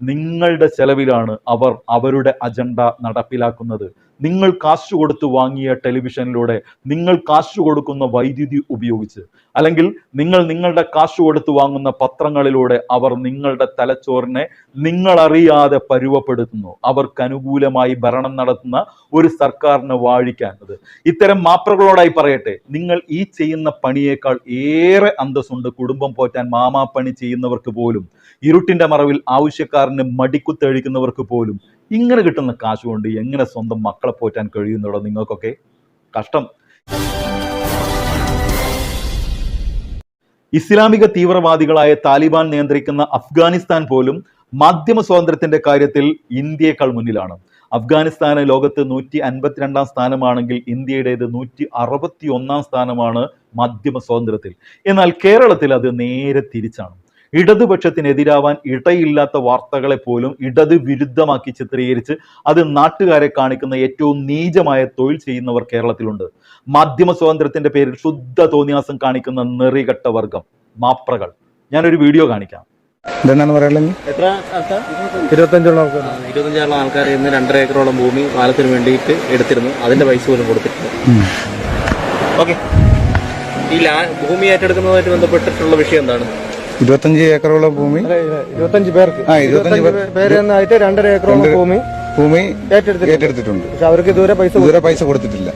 നിങ്ങളുടെ ചെലവിലാണ് അവർ അവരുടെ അജണ്ട നടപ്പിലാക്കുന്നത്. നിങ്ങൾ കാശ് കൊടുത്ത് വാങ്ങിയ ടെലിവിഷനിലൂടെ നിങ്ങൾ കാശ് കൊടുക്കുന്ന വൈദ്യുതി ഉപയോഗിച്ച് അല്ലെങ്കിൽ നിങ്ങൾ നിങ്ങളുടെ കാശ് കൊടുത്ത് വാങ്ങുന്ന പത്രങ്ങളിലൂടെ അവർ നിങ്ങളുടെ തലച്ചോറിനെ നിങ്ങളറിയാതെ പരുവപ്പെടുത്തുന്നു. അവർക്ക് അനുകൂലമായി ഭരണം നടത്തുന്ന ഒരു സർക്കാരിനെ വാഴിക്കാനത് ഇത്തരം മാപ്രകളോടായി പറയട്ടെ നിങ്ങൾ ഈ ചെയ്യുന്ന പണിയേക്കാൾ ഏറെ അന്തസ്സുണ്ട് കുടുംബം പോറ്റാൻ മാമാപ്പണി ചെയ്യുന്നവർക്ക് പോലും. ഇരുട്ടിന്റെ മറവിൽ ആവശ്യക്കാരന് മടിക്കുത്തഴിക്കുന്നവർക്ക് പോലും ഇങ്ങനെ കിട്ടുന്ന കാശ് കൊണ്ട് എങ്ങനെ സ്വന്തം മക്കളെ പോറ്റാൻ കഴിയുന്നുള്ളൂ നിങ്ങൾക്കൊക്കെ? കഷ്ടം. ഇസ്ലാമിക തീവ്രവാദികളായ താലിബാൻ നിയന്ത്രിക്കുന്ന അഫ്ഗാനിസ്ഥാൻ പോലും മാധ്യമ സ്വാതന്ത്ര്യത്തിന്റെ കാര്യത്തിൽ ഇന്ത്യയേക്കാൾ മുന്നിലാണ്. അഫ്ഗാനിസ്ഥാന് ലോകത്ത് നൂറ്റി അൻപത്തിരണ്ടാം സ്ഥാനമാണെങ്കിൽ ഇന്ത്യയുടേത് നൂറ്റി അറുപത്തി ഒന്നാം സ്ഥാനമാണ് മാധ്യമ സ്വാതന്ത്ര്യത്തിൽ. എന്നാൽ കേരളത്തിൽ അത് നേരെ തിരിച്ചാണ്. ഇടതുപക്ഷത്തിനെതിരാവാൻ ഇടയില്ലാത്ത വാർത്തകളെ പോലും ഇടത് വിരുദ്ധമാക്കി ചിത്രീകരിച്ച് അത് നാട്ടുകാരെ കാണിക്കുന്ന ഏറ്റവും നീചമായ തൊഴിൽ ചെയ്യുന്നവർ കേരളത്തിലുണ്ട്. മാധ്യമ സ്വാതന്ത്ര്യത്തിന്റെ പേരിൽ ശുദ്ധ തോന്നിയാസം കാണിക്കുന്ന നെറികെട്ട വർഗം. മാപ്രകൾ. ഞാനൊരു വീഡിയോ കാണിക്കാം. ഇതെന്നാണ് പറയുന്നത് എത്ര ആൾക്കാർ? ഇരുപത്തഞ്ചോളം ആൾക്കാർ ഇരുപത്തഞ്ചോളം ആൾക്കാർ ഇന്ന് രണ്ടര ഏക്കറോളം ഭൂമി പാലത്തിന് വേണ്ടിയിട്ട് എടുത്തിരുന്നു. അതിന്റെ പൈസ പോലും കൊടുത്തിട്ടുണ്ട് ഓക്കെ. ഈ ലാ ഭൂമി ഏറ്റെടുക്കുന്നതുമായിട്ട് ബന്ധപ്പെട്ടിട്ടുള്ള വിഷയം എന്താണ്? ഇരുപത്തഞ്ച് ഏക്കറോളം ഭൂമി. ഇരുപത്തഞ്ച് പേർക്ക്. ആ ഇരുപത്തഞ്ച് പേർ. പേര് എന്നായിട്ട് രണ്ടര ഏക്കറോളം ഭൂമി ഭൂമി ഏറ്റെടുത്തിട്ടുണ്ട്. ഏറ്റെടുത്തിട്ടുണ്ട്. പക്ഷെ അവർക്ക് ഇതുവരെ പൈസ ഇതുവരെ പൈസ കൊടുത്തിട്ടില്ല.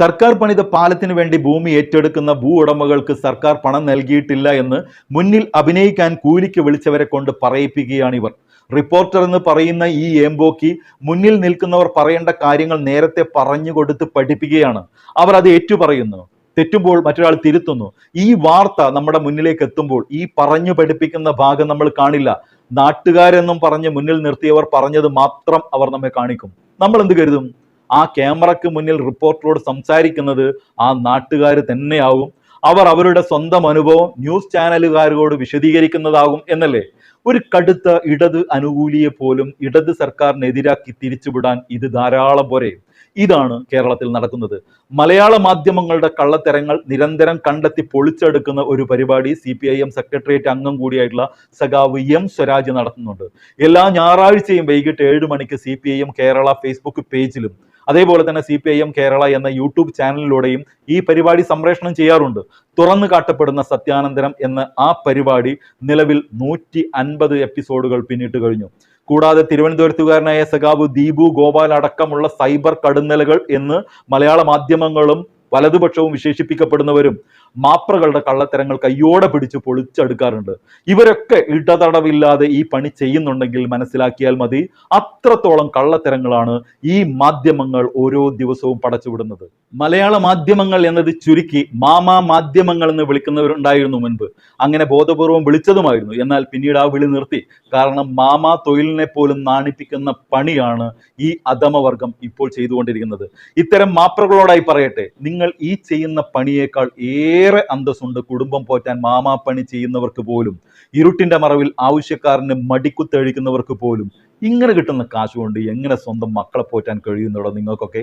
സർക്കാർ പണിത പാലത്തിന് വേണ്ടി ഭൂമി ഏറ്റെടുക്കുന്ന ഭൂ ഉടമകൾക്ക് സർക്കാർ പണം നൽകിയിട്ടില്ല എന്ന് മുന്നിൽ അഭിനയിക്കാൻ കൂലിക്ക് വിളിച്ചവരെ കൊണ്ട് പറയിപ്പിക്കുകയാണ് ഇവർ. റിപ്പോർട്ടർ എന്ന് പറയുന്ന ഈ ഏമ്പോക്കി മുന്നിൽ നിൽക്കുന്നവർ പറയേണ്ട കാര്യങ്ങൾ നേരത്തെ പറഞ്ഞു കൊടുത്ത് പഠിപ്പിക്കുകയാണ്. അവർ അത് ഏറ്റുപറയുന്നു. തെറ്റുമ്പോൾ മറ്റൊരാൾ തിരുത്തുന്നു. ഈ വാർത്ത നമ്മുടെ മുന്നിലേക്ക് എത്തുമ്പോൾ ഈ പറഞ്ഞു പഠിപ്പിക്കുന്ന ഭാഗം നമ്മൾ കാണില്ല. നാട്ടുകാരെന്നും പറഞ്ഞ് മുന്നിൽ നിർത്തിയവർ പറഞ്ഞത് മാത്രം അവർ നമ്മെ കാണിക്കും. നമ്മൾ എന്ത് കരുതും? ആ ക്യാമറയ്ക്ക് മുന്നിൽ റിപ്പോർട്ടറോട് സംസാരിക്കുന്നത് ആ നാട്ടുകാർ തന്നെയാവും. അവർ അവരുടെ സ്വന്തം അനുഭവം ന്യൂസ് ചാനലുകാരോട് വിശദീകരിക്കുന്നതാകും എന്നല്ലേ? ഒരു കടുത്ത ഇടത് അനുകൂലിയെ പോലും ഇടത് സർക്കാരിനെതിരാക്കി തിരിച്ചുവിടാൻ ഇത് ധാരാളം പോരെ. ഇതാണ് കേരളത്തിൽ നടക്കുന്നത്. മലയാള മാധ്യമങ്ങളുടെ കള്ളത്തരങ്ങൾ നിരന്തരം കണ്ടെത്തി പൊളിച്ചെടുക്കുന്ന ഒരു പരിപാടി C P I M secretariat അംഗം കൂടിയായിട്ടുള്ള സഖാവ് എം സ്വരാജ് നടത്തുന്നുണ്ട്. എല്ലാ ഞായറാഴ്ചയും വൈകിട്ട് ഏഴ് മണിക്ക് C P I M Kerala Facebook പേജിലും അതേപോലെ തന്നെ C P I M Kerala എന്ന യൂട്യൂബ് ചാനലിലൂടെയും ഈ പരിപാടി സംപ്രേഷണം ചെയ്യാറുണ്ട്. തുറന്നു കാട്ടപ്പെടുന്ന സത്യാനന്തരം എന്ന ആ പരിപാടി നിലവിൽ നൂറ്റി അൻപത് എപ്പിസോഡുകൾ പിന്നിട്ട് കഴിഞ്ഞു. കൂടാതെ തിരുവനന്തപുരത്തുകാരനായ സഖാവ് ദീപു ഗോപാൽ അടക്കമുള്ള സൈബർ കടുന്നലുകൾ എന്ന് മലയാള മാധ്യമങ്ങളും വലതുപക്ഷവും വിശേഷിപ്പിക്കപ്പെടുന്നവരും മാപ്രകളുടെ കള്ളത്തരങ്ങൾ കയ്യോടെ പിടിച്ച് പൊളിച്ചെടുക്കാറുണ്ട്. ഇവരൊക്കെ ഇടതടവില്ലാതെ ഈ പണി ചെയ്യുന്നുണ്ടെങ്കിൽ മനസ്സിലാക്കിയാൽ മതി അത്രത്തോളം കള്ളത്തരങ്ങളാണ് ഈ മാധ്യമങ്ങൾ ഓരോ ദിവസവും പടച്ചുവിടുന്നത്. മലയാള മാധ്യമങ്ങൾ എന്നത് ചുരുക്കി മാമാ മാധ്യമങ്ങൾ എന്ന് വിളിക്കുന്നവരുണ്ടായിരുന്നു മുൻപ്. അങ്ങനെ ബോധപൂർവം വിളിച്ചതുമായിരുന്നു. എന്നാൽ പിന്നീട് ആ വിളി നിർത്തി. കാരണം മാമാ തൊഴിലിനെ പോലും നാണിപ്പിക്കുന്ന പണിയാണ് ഈ അധമവർഗം ഇപ്പോൾ ചെയ്തുകൊണ്ടിരിക്കുന്നത്. ഇത്തരം മാപ്രകളോടായി പറയട്ടെ. നിങ്ങൾ ഈ ചെയ്യുന്ന പണിയേക്കാൾ ഏറെ അന്തസ്സുണ്ട് കുടുംബം പോറ്റാൻ മാമാപ്പണി പണി ചെയ്യുന്നവർക്ക് പോലും. ഇരുട്ടിന്റെ മറവിൽ ആവശ്യക്കാരന് മടിക്കുത്തഴിക്കുന്നവർക്ക് പോലും. ഇങ്ങനെ കിട്ടുന്ന കാശ് കൊണ്ട് എങ്ങനെ സ്വന്തം മക്കളെ പോറ്റാൻ കഴിയുന്നുണ്ടോ നിങ്ങൾക്കൊക്കെ?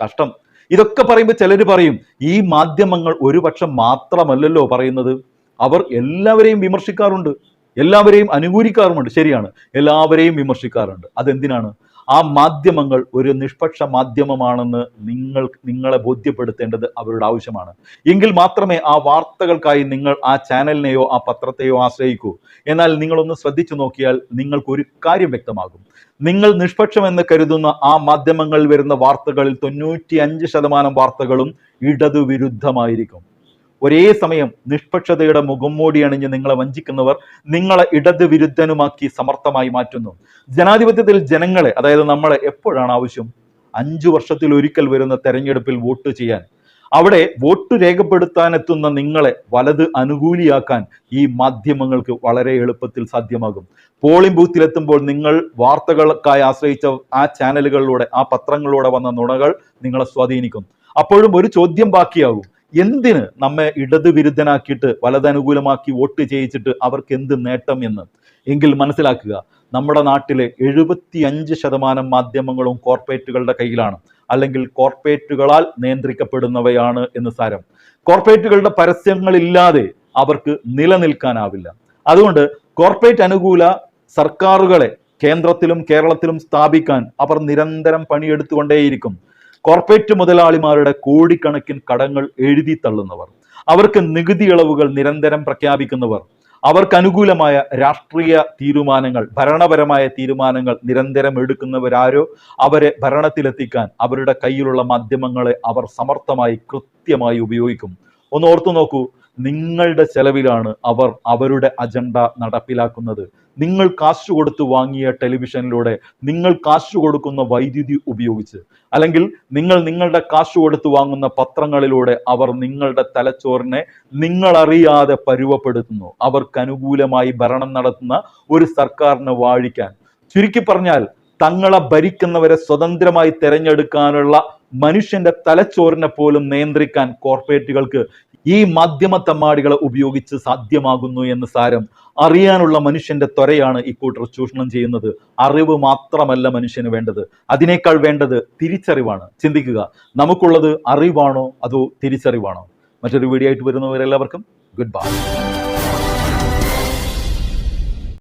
കഷ്ടം. ഇതൊക്കെ പറയുമ്പോൾ ചിലർ പറയും ഈ മാധ്യമങ്ങൾ ഒരുപക്ഷം മാത്രമല്ലല്ലോ പറയുന്നത്. അവർ എല്ലാവരെയും വിമർശിക്കാറുണ്ട്. എല്ലാവരെയും അനുകൂലിക്കാറുമുണ്ട്. ശരിയാണ്. എല്ലാവരെയും വിമർശിക്കാറുണ്ട്. അതെന്തിനാണ്? ആ മാധ്യമങ്ങൾ ഒരു നിഷ്പക്ഷ മാധ്യമമാണെന്ന് നിങ്ങൾ നിങ്ങളെ ബോധ്യപ്പെടുത്തേണ്ടത് അവരുടെ ആവശ്യമാണ്. എങ്കിൽ മാത്രമേ ആ വാർത്തകൾക്കായി നിങ്ങൾ ആ ചാനലിനെയോ ആ പത്രത്തെയോ ആശ്രയിക്കൂ. എന്നാൽ നിങ്ങളൊന്ന് ശ്രദ്ധിച്ചു നോക്കിയാൽ നിങ്ങൾക്ക് ഒരു കാര്യം വ്യക്തമാകും. നിങ്ങൾ നിഷ്പക്ഷമെന്ന് കരുതുന്ന ആ മാധ്യമങ്ങളിൽ വരുന്ന വാർത്തകളിൽ തൊണ്ണൂറ്റി അഞ്ച് ശതമാനം വാർത്തകളും ഇടതുവിരുദ്ധമായിരിക്കും. ഒരേ സമയം നിഷ്പക്ഷതയുടെ മുഖംമൂടി അണിഞ്ഞ് നിങ്ങളെ വഞ്ചിക്കുന്നവർ നിങ്ങളെ ഇടത് വിരുദ്ധനുമാക്കി സമർത്ഥമായി മാറ്റുന്നു. ജനാധിപത്യത്തിൽ ജനങ്ങളെ അതായത് നമ്മളെ എപ്പോഴാണ് ആവശ്യം? അഞ്ചു വർഷത്തിൽ ഒരിക്കൽ വരുന്ന തെരഞ്ഞെടുപ്പിൽ വോട്ട് ചെയ്യാൻ. അവിടെ വോട്ട് രേഖപ്പെടുത്താൻ എത്തുന്ന നിങ്ങളെ വലത് അനുകൂലിയാക്കാൻ ഈ മാധ്യമങ്ങൾക്ക് വളരെ എളുപ്പത്തിൽ സാധ്യമാകും. പോളിംഗ് ബൂത്തിലെത്തുമ്പോൾ നിങ്ങൾ വാർത്തകൾക്കായി ആശ്രയിച്ച ആ ചാനലുകളിലൂടെ ആ പത്രങ്ങളിലൂടെ വന്ന നുണകൾ നിങ്ങളെ സ്വാധീനിക്കും. അപ്പോഴും ഒരു ചോദ്യം ബാക്കിയാകും. എന്തിന് നമ്മെ ഇടത് വിരുദ്ധനാക്കിയിട്ട് വലതനുകൂലമാക്കി വോട്ട് ചെയ്യിച്ചിട്ട് അവർക്ക് എന്ത് നേട്ടം എന്ന്? എങ്കിൽ മനസ്സിലാക്കുക നമ്മുടെ നാട്ടിലെ എഴുപത്തി അഞ്ച് ശതമാനം മാധ്യമങ്ങളും കോർപ്പറേറ്റുകളുടെ കയ്യിലാണ്. അല്ലെങ്കിൽ കോർപ്പറേറ്റുകളാൽ നിയന്ത്രിക്കപ്പെടുന്നവയാണ് എന്ന് സാരം. കോർപ്പറേറ്റുകളുടെ പരസ്യങ്ങളില്ലാതെ അവർക്ക് നിലനിൽക്കാനാവില്ല. അതുകൊണ്ട് കോർപ്പറേറ്റ് അനുകൂല സർക്കാരുകളെ കേന്ദ്രത്തിലും കേരളത്തിലും സ്ഥാപിക്കാൻ അവർ നിരന്തരം പണിയെടുത്തുകൊണ്ടേയിരിക്കും. കോർപ്പറേറ്റ് മുതലാളിമാരുടെ കോടിക്കണക്കിന് കടങ്ങൾ എഴുതി തള്ളുന്നവർ അവർക്ക് നികുതി ഇളവുകൾ നിരന്തരം പ്രഖ്യാപിക്കുന്നവർ അവർക്ക് അനുകൂലമായ രാഷ്ട്രീയ തീരുമാനങ്ങൾ ഭരണപരമായ തീരുമാനങ്ങൾ നിരന്തരം എടുക്കുന്നവരാരോ അവരെ ഭരണത്തിലെത്തിക്കാൻ അവരുടെ കയ്യിലുള്ള മാധ്യമങ്ങളെ അവർ സമർത്ഥമായി കൃത്യമായി ഉപയോഗിക്കും. ഒന്ന് ഓർത്തു നോക്കൂ നിങ്ങളുടെ ചെലവിലാണ് അവർ അവരുടെ അജണ്ട നടപ്പിലാക്കുന്നത്. നിങ്ങൾ കാശ് കൊടുത്ത് വാങ്ങിയ ടെലിവിഷനിലൂടെ നിങ്ങൾ കാശ് കൊടുക്കുന്ന വൈദ്യുതി ഉപയോഗിച്ച് അല്ലെങ്കിൽ നിങ്ങൾ നിങ്ങളുടെ കാശ് കൊടുത്ത് വാങ്ങുന്ന പത്രങ്ങളിലൂടെ അവർ നിങ്ങളുടെ തലച്ചോറിനെ നിങ്ങൾ അറിയാതെ പരുവപ്പെടുത്തുന്നു. അവർക്ക് അനുകൂലമായി ഭരണം നടത്തുന്ന ഒരു സർക്കാരിനെ വാഴിക്കാൻ. ചുരുക്കി പറഞ്ഞാൽ തങ്ങളെ ഭരിക്കുന്നവരെ സ്വതന്ത്രമായി തെരഞ്ഞെടുക്കാനുള്ള മനുഷ്യന്റെ തലച്ചോറിനെ പോലും നിയന്ത്രിക്കാൻ കോർപ്പറേറ്റുകൾക്ക് ഈ മാധ്യമ തമ്മാടികളെ ഉപയോഗിച്ച് സാധ്യമാകുന്നു എന്ന് സാരം അറിയാനുള്ള മനുഷ്യന്റെ ത്വരയാണ് ഇക്കൂട്ടർ ചൂഷണം ചെയ്യുന്നത്. അറിവ് മാത്രമല്ല മനുഷ്യന് വേണ്ടത്. അതിനേക്കാൾ വേണ്ടത് തിരിച്ചറിവാണ്. ചിന്തിക്കുക നമുക്കുള്ളത് അറിവാണോ അതോ തിരിച്ചറിവാണോ? മറ്റൊരു വീഡിയോ ആയിട്ട് വരുന്നവരെല്ലാവർക്കും ഗുഡ് ബൈ